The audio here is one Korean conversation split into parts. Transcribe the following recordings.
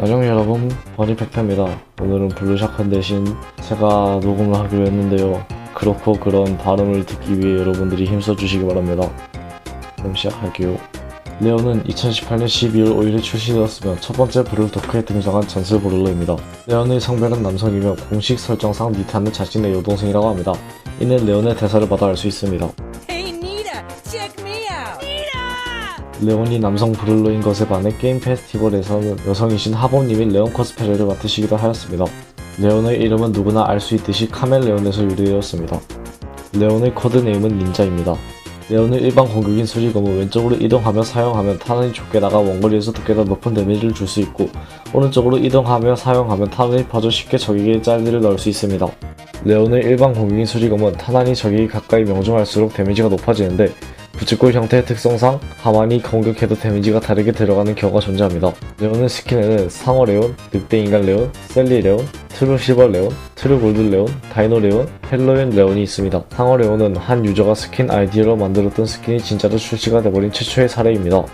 안녕 여러분. 버니팩터입니다. 오늘은 블루샷건 대신 제가 녹음을 하기로 했는데요. 그렇고 그런 발음을 듣기 위해 여러분들이 힘써주시기 바랍니다. 그럼 시작할게요. 레오는 2018년 12월 5일에 출시되었으며 첫 번째 브룰 도크에 등장한 전설 브룰러입니다. 레온의 성별은 남성이며 공식 설정상 니타는 자신의 여동생이라고 합니다. 이는 레온의 대사를 받아 알 수 있습니다. Hey Nita, 레온이 남성 브룰러인 것에 반해 게임 페스티벌에서는 여성이신 하범님이 레온 코스프레를 맡으시기도 하였습니다. 레온의 이름은 누구나 알 수 있듯이 카멜레온에서 유래되었습니다. 레온의 코드네임은 닌자입니다. 레온은 일반 공격인 수리검은 왼쪽으로 이동하며 사용하면 탄환이 좁게 나가 원거리에서 두께가 높은 데미지를 줄 수 있고 오른쪽으로 이동하며 사용하면 탄환이 퍼져 쉽게 적에게 짤리를 넣을 수 있습니다. 레온의 일반 공격인 수리검은 탄환이 적에게 가까이 명중할수록 데미지가 높아지는데 부츠골 형태의 특성상 하만이 공격해도 데미지가 다르게 들어가는 경우가 존재합니다. 레온의 스킨에는 상어 레온, 늑대 인간 레온, 셀리 레온, 트루 실버 레온, 트루 골드 레온, 다이노 레온, 헬로윈 레온이 있습니다. 상어 레온은 한 유저가 스킨 아이디어로 만들었던 스킨이 진짜로 출시가 돼버린 최초의 사례입니다.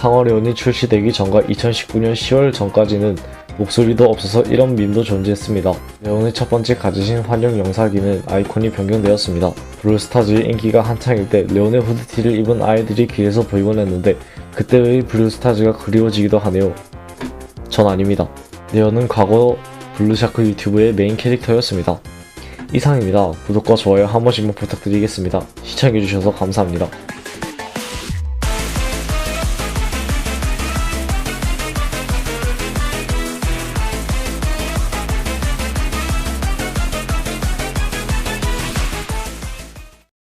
상어 레온이 출시되기 전과 2019년 10월 전까지는 목소리도 없어서 이런 밈도 존재했습니다. 레온의 첫 번째 가지신 환영 영사기는 아이콘이 변경되었습니다. 브루스타즈의 인기가 한창일 때 레온의 후드티를 입은 아이들이 길에서 보이곤 했는데 그때의 브루스타즈가 그리워지기도 하네요. 전 아닙니다. 레온은 과거 블루샤크 유튜브의 메인 캐릭터였습니다. 이상입니다. 구독과 좋아요 한 번씩만 부탁드리겠습니다. 시청해주셔서 감사합니다.